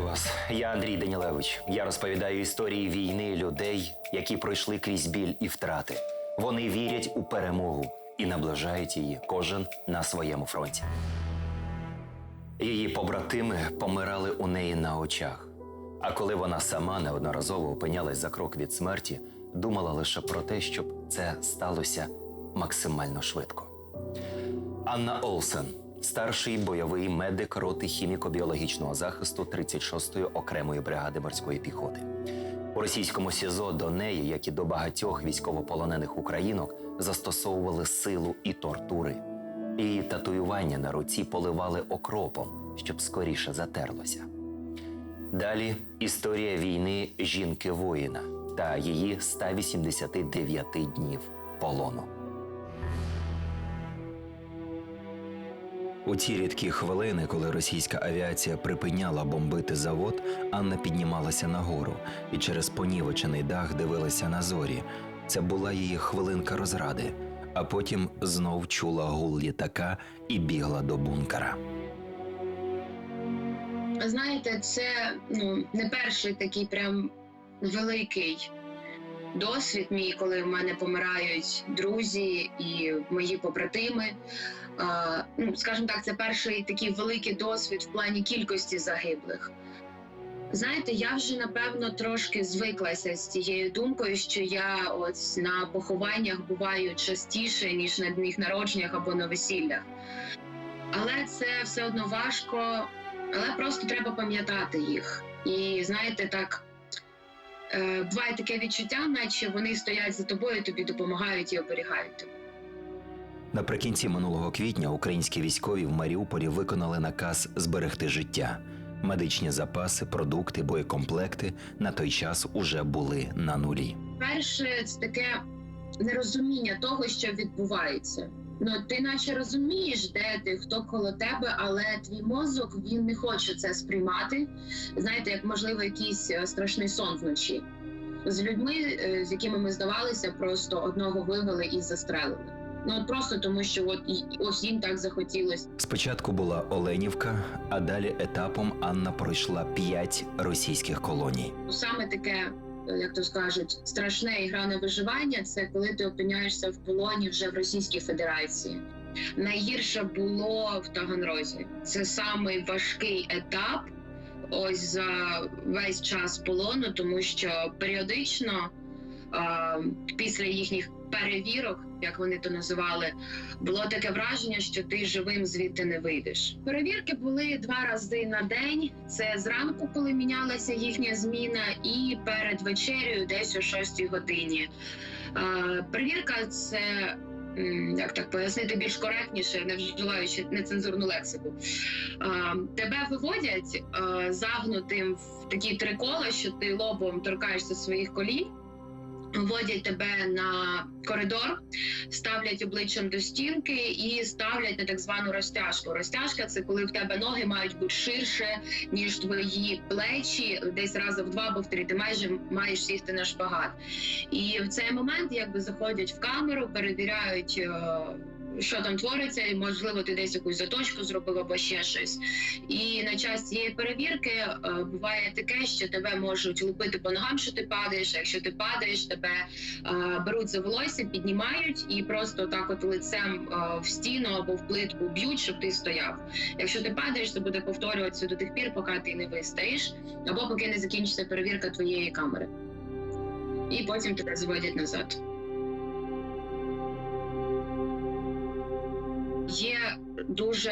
Вітаю вас. Я Андрій Данілевич. Я розповідаю історії війни людей, які пройшли крізь біль і втрати. Вони вірять у перемогу і наближають її кожен на своєму фронті. Її побратими помирали у неї на очах. А коли вона сама неодноразово опинялась за крок від смерті, думала лише про те, щоб це сталося максимально швидко. Анна Олсен, старший бойовий медик роти хіміко-біологічного захисту 36-ї окремої бригади морської піхоти. У російському СІЗО до неї, як і до багатьох військовополонених українок, застосовували силу і тортури. Її татуювання на руці поливали окропом, щоб скоріше затерлося. Далі історія війни жінки воїна та її 189 днів полону. У ті рідкі хвилини, коли російська авіація припиняла бомбити завод, Анна піднімалася нагору і через понівечений дах дивилася на зорі. Це була її хвилинка розради, а потім знов чула гул літака і бігла до бункера. Знаєте, це ну не перший такий прям великий досвід мій, коли в мене помирають друзі і мої побратими. Ну, скажімо так, це перший такий великий досвід в плані кількості загиблих. Знаєте, я вже напевно трошки звиклася з цією думкою, що я ось на похованнях буваю частіше, ніж на дніх народженнях або на весіллях. Але це все одно важко, але просто треба пам'ятати їх. І знаєте, так буває таке відчуття, наче вони стоять за тобою, тобі допомагають і оберігають тебе. Наприкінці минулого квітня українські військові в Маріуполі виконали наказ зберегти життя. Медичні запаси, продукти, боєкомплекти на той час уже були на нулі. Перше, це таке нерозуміння того, що відбувається. Ну, ти наче розумієш, де ти, хто коло тебе, але твій мозок він не хоче це сприймати. Знаєте, як можливо, якийсь е, страшний сон вночі. З людьми, е, з якими ми здавалися, просто одного вивели і застрелили. Ну от просто тому, що от ось їм так захотілося. Спочатку була Оленівка, а далі етапом Анна пройшла п'ять російських колоній. Ну, Саме таке, як то скажуть, страшне і гра на виживання це коли ти опиняєшся в полоні вже в Російській Федерації. Найгірше було в Таганрозі. Це самий важкий етап. Ось за весь час полону, тому що періодично після їхніх перевірок, як вони то називали, було таке враження, що ти живим звідти не вийдеш. Перевірки були два рази на день. Це зранку, коли мінялася їхня зміна, і перед вечерею, десь о 6 годині. Е, перевірка це. Як так пояснити більш коректніше, не вживаючи нецензурну лексику, тебе виводять загнутим в такі три кола, що ти лобом торкаєшся своїх колін, вводять тебе на коридор, ставлять обличчям до стінки і ставлять на так звану розтяжку. Розтяжка це коли в тебе ноги мають бути ширше, ніж твої плечі, десь рази в два або в три. Ти майже маєш сісти на шпагат. І в цей момент якби заходять в камеру, перевіряють. Що там твориться, і можливо, ти десь якусь заточку зробив або ще щось. І на час цієї перевірки е, буває таке, що тебе можуть лупити по ногам, що ти падаєш. а Якщо ти падаєш, тебе е, беруть за волосся, піднімають і просто так, от лицем е, в стіну або в плитку б'ють, щоб ти стояв. Якщо ти падаєш, це буде повторюватися до тих пір, поки ти не вистоїш, або поки не закінчиться перевірка твоєї камери. І потім тебе зводять назад. Є дуже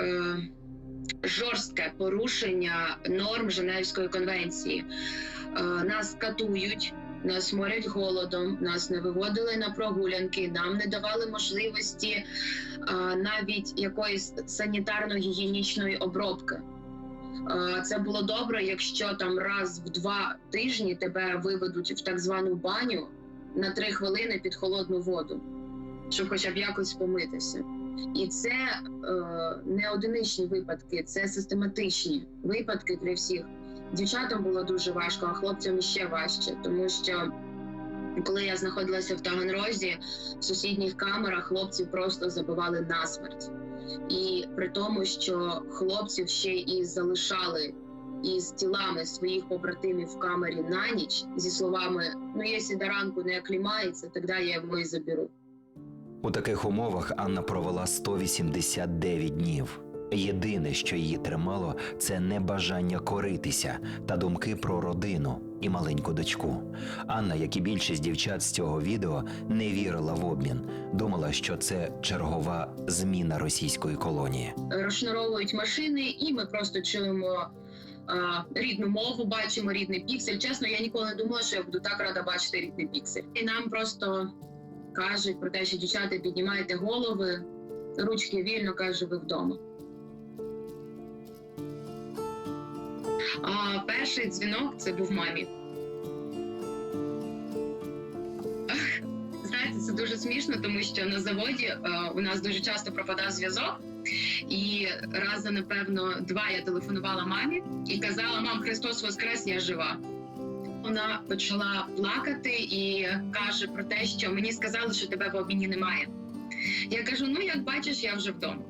е, жорстке порушення норм Женевської конвенції. Е, нас катують, нас морять голодом, нас не виводили на прогулянки, нам не давали можливості е, навіть якоїсь санітарно-гігієнічної обробки. Е, Це було добре, якщо там раз в два тижні тебе виведуть в так звану баню на три хвилини під холодну воду, щоб хоча б якось помитися. І це е, не одиничні випадки, це систематичні випадки для всіх. Дівчатам було дуже важко, а хлопцям ще важче, тому що коли я знаходилася в Таганрозі, в сусідніх камерах хлопців просто забивали насмерть. І при тому, що хлопців ще і залишали із тілами своїх побратимів в камері на ніч зі словами: ну, якщо до ранку не оклімається, тоді я його і заберу. У таких умовах Анна провела 189 днів. Єдине, що її тримало, це небажання коритися та думки про родину і маленьку дочку. Анна, як і більшість дівчат з цього відео, не вірила в обмін. Думала, що це чергова зміна російської колонії. розшнаровують машини, і ми просто чуємо рідну мову, бачимо рідний піксель. Чесно, я ніколи не думала, що я буду так рада бачити рідний піксель. І нам просто кажуть про те, що дівчата піднімайте голови, ручки вільно каже, ви вдома. А перший дзвінок це був мамі. Знаєте, це дуже смішно, тому що на заводі е, у нас дуже часто пропадав зв'язок. І раз, напевно, два я телефонувала мамі і казала: Мам, Христос Воскрес, я жива. Вона почала плакати і каже про те, що мені сказали, що тебе в обміні немає. Я кажу: ну як бачиш, я вже вдома.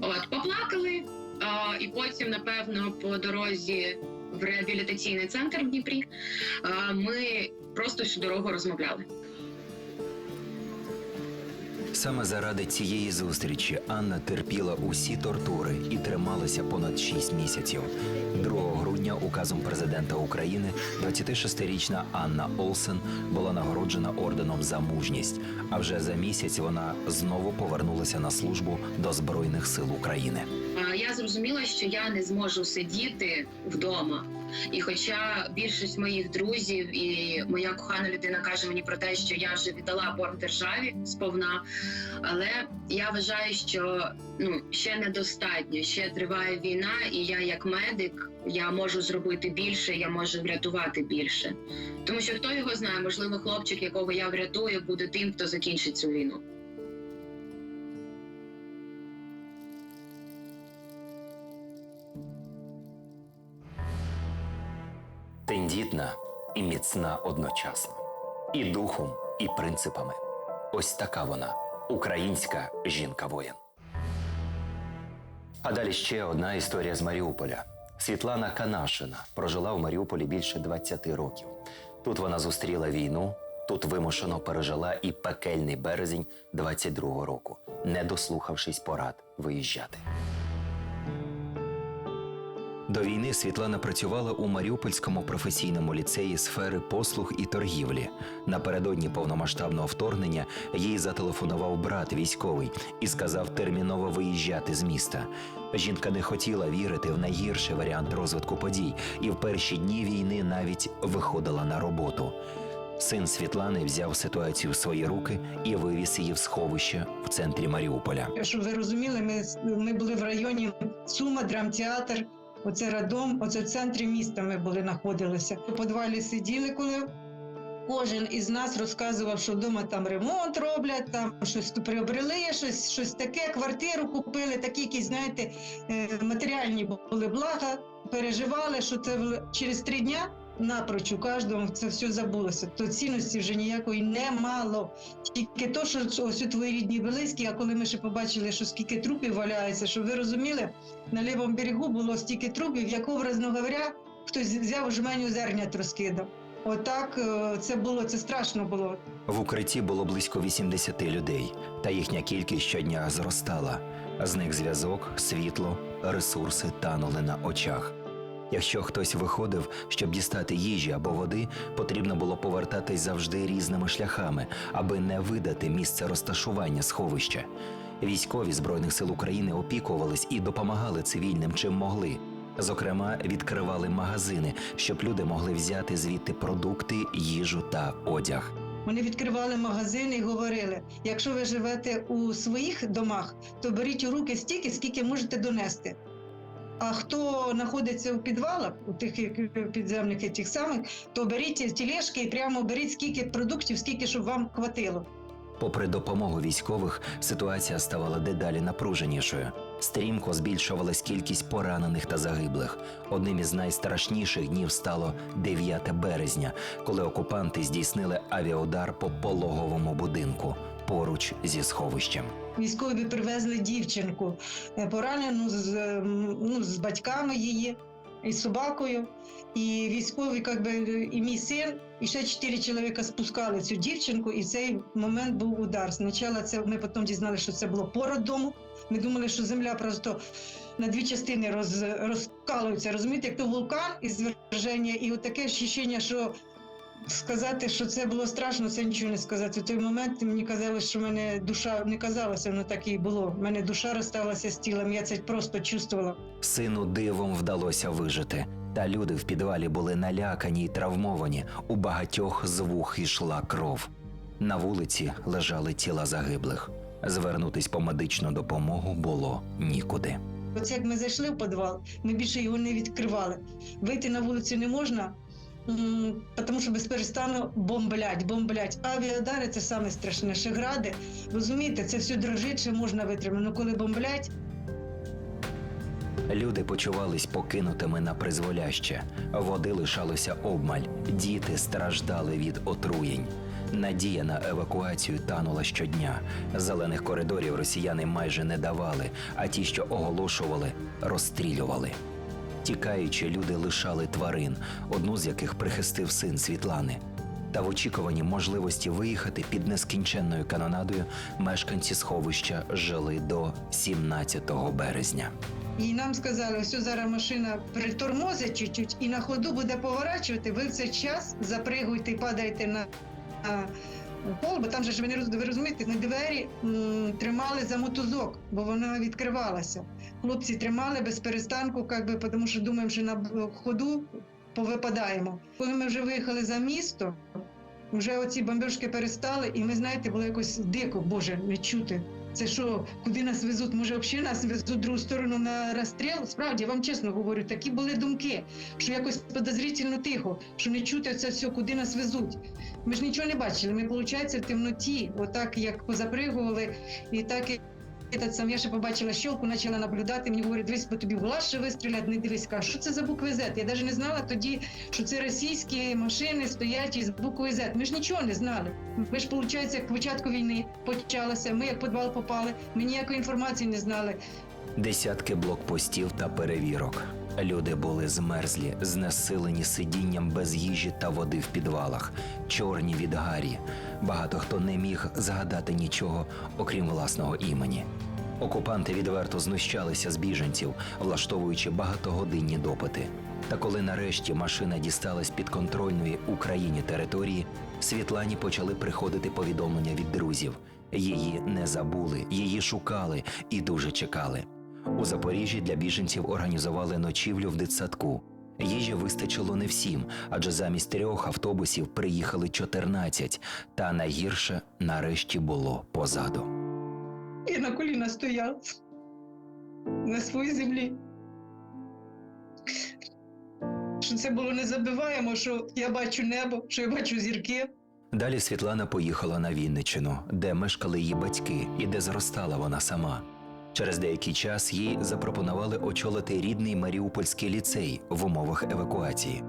От, поплакали, а, і потім, напевно, по дорозі в реабілітаційний центр в Дніпрі а, ми просто всю дорогу розмовляли. Саме заради цієї зустрічі Анна терпіла усі тортури і трималася понад 6 місяців. 2 грудня указом президента України 26-річна Анна Олсен була нагороджена орденом за мужність. А вже за місяць вона знову повернулася на службу до Збройних сил України. Я зрозуміла, що я не зможу сидіти вдома. І хоча більшість моїх друзів і моя кохана людина каже мені про те, що я вже віддала борг державі сповна, але я вважаю, що ну ще недостатньо. Ще триває війна, і я, як медик, я можу зробити більше, я можу врятувати більше. Тому що хто його знає, можливо, хлопчик, якого я врятую, буде тим, хто закінчить цю війну. Тендітна і міцна одночасно, і духом, і принципами. Ось така вона, українська жінка-воїн. А далі ще одна історія з Маріуполя. Світлана Канашина прожила в Маріуполі більше 20 років. Тут вона зустріла війну, тут вимушено пережила і пекельний березень 22-го року, не дослухавшись порад виїжджати. До війни Світлана працювала у Маріупольському професійному ліцеї сфери послуг і торгівлі. Напередодні повномасштабного вторгнення їй зателефонував брат військовий і сказав терміново виїжджати з міста. Жінка не хотіла вірити в найгірший варіант розвитку подій, і в перші дні війни навіть виходила на роботу. Син Світлани взяв ситуацію в свої руки і вивіз її в сховище в центрі Маріуполя. Щоб ви розуміли, ми, ми були в районі Сума, драмтеатр, оце Радом, оце в центрі міста ми були, знаходилися. У підвалі сиділи, коли кожен із нас розказував, що вдома там ремонт роблять, там щось приобрели, щось, щось таке, квартиру купили, такі якісь, знаєте, е, матеріальні були блага, переживали, що це через три дня напроч у кожному це все забулося. То цінності вже ніякої не мало. Тільки то, що ось у твої рідні близькі, а коли ми ще побачили, що скільки трупів валяється, щоб ви розуміли, на лівому берегу було стільки трупів, як образно говоря, хтось взяв жменю зернят розкидав. Отак е, це було, це страшно було. В укритті було близько 80 людей, та їхня кількість щодня зростала. Зник зв'язок, світло, ресурси танули на очах. Якщо хтось виходив, щоб дістати їжі або води, потрібно було повертатись завжди різними шляхами, аби не видати місце розташування сховища. Військові Збройних сил України опікувались і допомагали цивільним чим могли. Зокрема, відкривали магазини, щоб люди могли взяти звідти продукти, їжу та одяг. Вони відкривали магазини і говорили: якщо ви живете у своїх домах, то беріть у руки стільки, скільки можете донести. А хто знаходиться у підвалах, у тих підземних тих самих, то беріть тілешки і прямо беріть скільки продуктів, скільки щоб вам хватило. Попри допомогу військових, ситуація ставала дедалі напруженішою. Стрімко збільшувалась кількість поранених та загиблих. Одним із найстрашніших днів стало 9 березня, коли окупанти здійснили авіаудар по пологовому будинку поруч зі сховищем. Військові привезли дівчинку е, поранену з, ну, з батьками її. із собакою, і військовий, як би, і мій син, і ще чотири чоловіка спускали цю дівчинку, і в цей момент був удар. Спочатку це ми потім дізналися, що це було пород дому. Ми думали, що земля просто на дві частини роз, розкалується. Розумієте, як то вулкан із зверження, і от таке ощущення, що сказати, що це було страшно, це нічого не сказати. В той момент мені казалось, що в мене душа не казалося, воно так і було. В мене душа розсталася з тілом, я це просто чувствувала. Сину дивом вдалося вижити. Та люди в підвалі були налякані й травмовані. У багатьох з вух йшла кров. На вулиці лежали тіла загиблих. Звернутись по медичну допомогу було нікуди. Оце як ми зайшли в підвал, ми більше його не відкривали. Вийти на вулицю не можна, тому що без перестану бомблять, бомблять. Авіадари це саме страшне. Ще гради, розумієте, це все дрожить, ще можна витримати. Ну коли бомблять, Люди почувались покинутими на призволяще. Води лишалося обмаль. Діти страждали від отруєнь. Надія на евакуацію танула щодня. Зелених коридорів росіяни майже не давали, а ті, що оголошували, розстрілювали. Тікаючи, люди лишали тварин, одну з яких прихистив син Світлани. Та в очікуванні можливості виїхати під нескінченною канонадою мешканці сховища жили до 17 березня. і нам сказали, ось зараз машина притормозить чуть-чуть і на ходу буде поворачувати. Ви в цей час запригуйте і падаєте на, пол, бо там же ж ви ви розумієте, ми двері м, тримали за мотузок, бо вона відкривалася. Хлопці тримали без перестанку, как би, тому що думаємо, що на ходу повипадаємо. Коли ми вже виїхали за місто, вже оці бомбіжки перестали, і ми, знаєте, було якось дико, Боже, не чути. Це що, куди нас везуть? Може, взагалі нас везуть в другу сторону на розстріл? Справді, я вам чесно говорю, такі були думки, що якось подозрительно тихо, що не чути це все, куди нас везуть. Ми ж нічого не бачили. Ми, виходить, в темноті, отак як позапригували, і так і. Этот сам я ще побачила щелку, почала наблюдати. Мені говорять, дивись, бо тобі в глаз вистрілять, не дивись. Кажу, що це за букви Z? Я навіть не знала тоді, що це російські машини стоять із буквою Z. Ми ж нічого не знали. Ми ж, виходить, як початку війни почалося. Ми як подвал попали, ми ніякої інформації не знали. Десятки блокпостів та перевірок. Люди були змерзлі, знесилені сидінням без їжі та води в підвалах, чорні від гарі. Багато хто не міг згадати нічого, окрім власного імені. Окупанти відверто знущалися з біженців, влаштовуючи багатогодинні допити. Та коли нарешті машина дісталась підконтрольної Україні території, Світлані почали приходити повідомлення від друзів. Її не забули, її шукали і дуже чекали. У Запоріжжі для біженців організували ночівлю в дитсадку. Їжі вистачило не всім, адже замість трьох автобусів приїхали 14, та найгірше нарешті було позаду. Я на коліна стояв на своїй землі. Що це було незабиваємо, що я бачу небо, що я бачу зірки. Далі Світлана поїхала на Вінничину, де мешкали її батьки і де зростала вона сама. Через деякий час їй запропонували очолити рідний Маріупольський ліцей в умовах евакуації.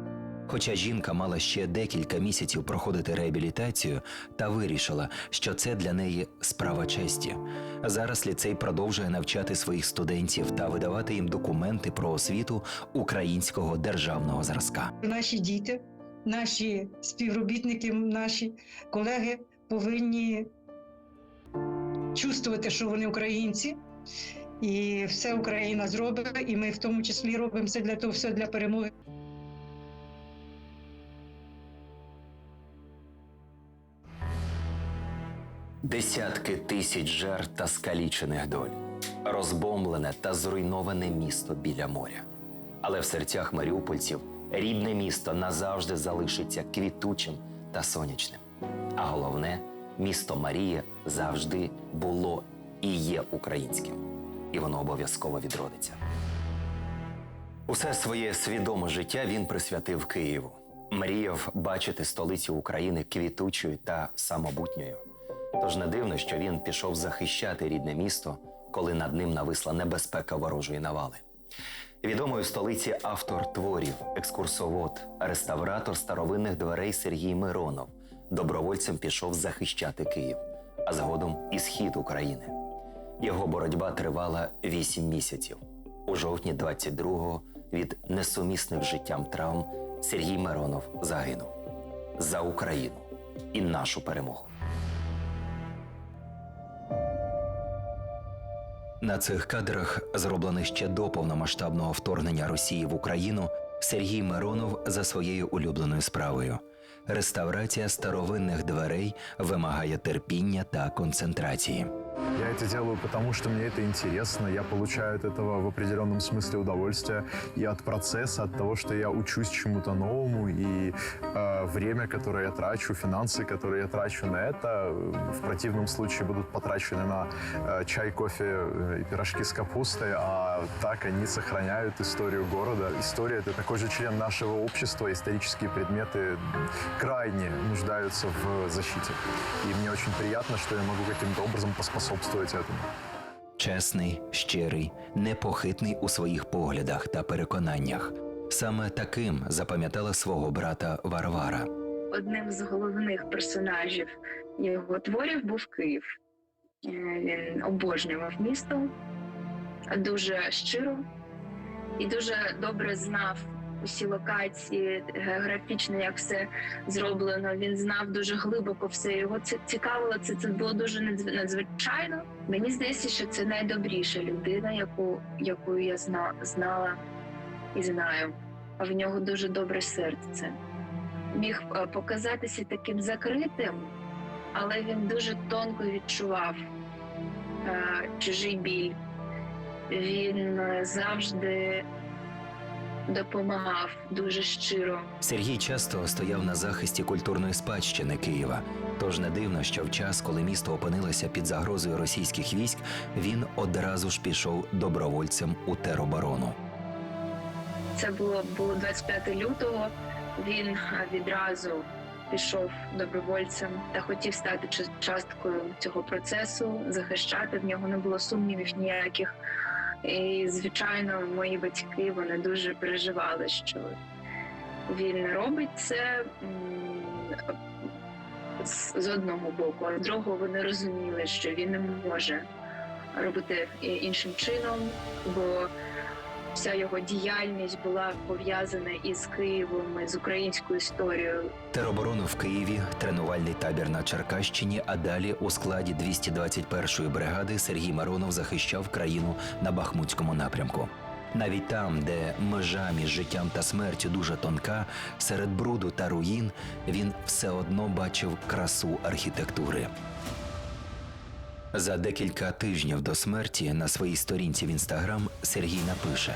Хоча жінка мала ще декілька місяців проходити реабілітацію та вирішила, що це для неї справа честі. Зараз ліцей продовжує навчати своїх студентів та видавати їм документи про освіту українського державного зразка. Наші діти, наші співробітники, наші колеги повинні чувствувати, що вони українці. І все Україна зробить, і ми в тому числі робимо все для того, все для перемоги. Десятки тисяч жертв та скалічених доль, розбомблене та зруйноване місто біля моря. Але в серцях маріупольців рідне місто назавжди залишиться квітучим та сонячним. А головне, місто Марія завжди було і є українським, і воно обов'язково відродиться. Усе своє свідоме життя він присвятив Києву. Мріяв бачити столицю України квітучою та самобутньою. Тож не дивно, що він пішов захищати рідне місто, коли над ним нависла небезпека ворожої навали. Відомий у столиці автор творів, екскурсовод, реставратор старовинних дверей Сергій Миронов добровольцем пішов захищати Київ, а згодом і схід України. Його боротьба тривала вісім місяців. У жовтні 22-го від несумісних життям травм Сергій Миронов загинув за Україну і нашу перемогу. На цих кадрах, зроблених ще до повномасштабного вторгнення Росії в Україну, Сергій Миронов за своєю улюбленою справою. Реставрація старовинних дверей вимагає терпіння та концентрації. Я это делаю потому, что мне это интересно. Я получаю от этого в определенном смысле удовольствие и от процесса, от того, что я учусь чему-то новому. И э, время, которое я трачу, финансы, которые я трачу на это, в противном случае будут потрачены на э, чай, кофе э, и пирожки с капустой. А так они сохраняют историю города. История — это такой же член нашего общества. Исторические предметы крайне нуждаются в защите. И мне очень приятно, что я могу каким-то образом поспособствовать этому. Чесний, щирий, непохитний у своїх поглядах та переконаннях. Саме таким запам'ятала свого брата Варвара. Одним з головних персонажів його творів був Київ. Е, Він обожнював місто дуже щиро і дуже добре знав усі локації, географічно, як все зроблено. Він знав дуже глибоко все. Його це цікавило. Це, це було дуже надзвичайно. Мені здається, що це найдобріша людина, яку, яку я зна, знала і знаю. А в нього дуже добре серце міг е, показатися таким закритим, але він дуже тонко відчував е, чужий біль. Він е, завжди допомагав дуже щиро. Сергій часто стояв на захисті культурної спадщини Києва. Тож не дивно, що в час, коли місто опинилося під загрозою російських військ, він одразу ж пішов добровольцем у тероборону. Це було, було 25 лютого. Він відразу пішов добровольцем та хотів стати ча- часткою цього процесу, захищати. В нього не було сумнівів ніяких. І, звичайно, мої батьки вони дуже переживали, що він робить це з одного боку, а з другого вони розуміли, що він не може робити іншим чином, бо вся його діяльність була пов'язана із Києвом, з українською історією. Тероборону в Києві, тренувальний табір на Черкащині, а далі у складі 221-ї бригади Сергій Миронов захищав країну на Бахмутському напрямку. Навіть там, де межа між життям та смертю дуже тонка, серед бруду та руїн він все одно бачив красу архітектури. За декілька тижнів до смерті на своїй сторінці в інстаграм Сергій напише: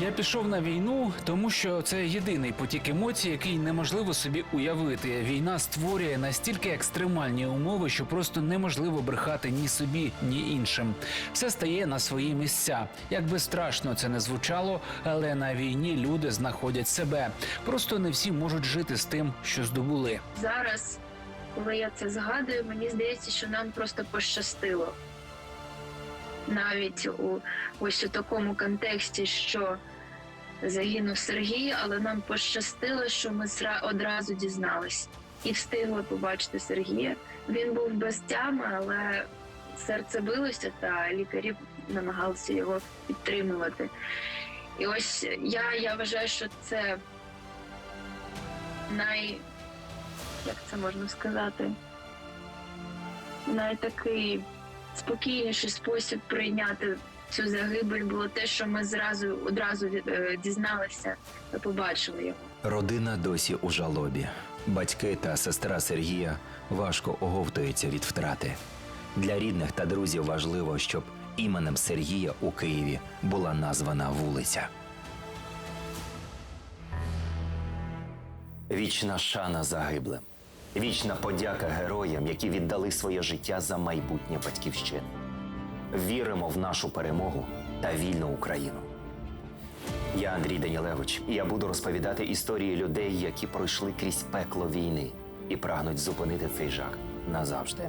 Я пішов на війну, тому що це єдиний потік емоцій, який неможливо собі уявити. Війна створює настільки екстремальні умови, що просто неможливо брехати ні собі, ні іншим. Все стає на свої місця. Як би страшно це не звучало, але на війні люди знаходять себе. Просто не всі можуть жити з тим, що здобули. Зараз, коли я це згадую, мені здається, що нам просто пощастило. Навіть у ось у такому контексті, що загинув Сергій, але нам пощастило, що ми одразу дізналися і встигли побачити Сергія. Він був без тями, але серце билося, та лікарі намагалися його підтримувати. І ось я, я вважаю, що це най, як це можна сказати, найтакий спокійніший спосіб прийняти цю загибель було те, що ми зразу одразу е, дізналися та побачили його. Родина досі у жалобі. Батьки та сестра Сергія важко оговтуються від втрати. Для рідних та друзів важливо, щоб іменем Сергія у Києві була названа вулиця. Вічна шана загиблим. Вічна подяка героям, які віддали своє життя за майбутнє батьківщини. Віримо в нашу перемогу та вільну Україну. Я Андрій Данілевич, і я буду розповідати історії людей, які пройшли крізь пекло війни і прагнуть зупинити цей жах назавжди.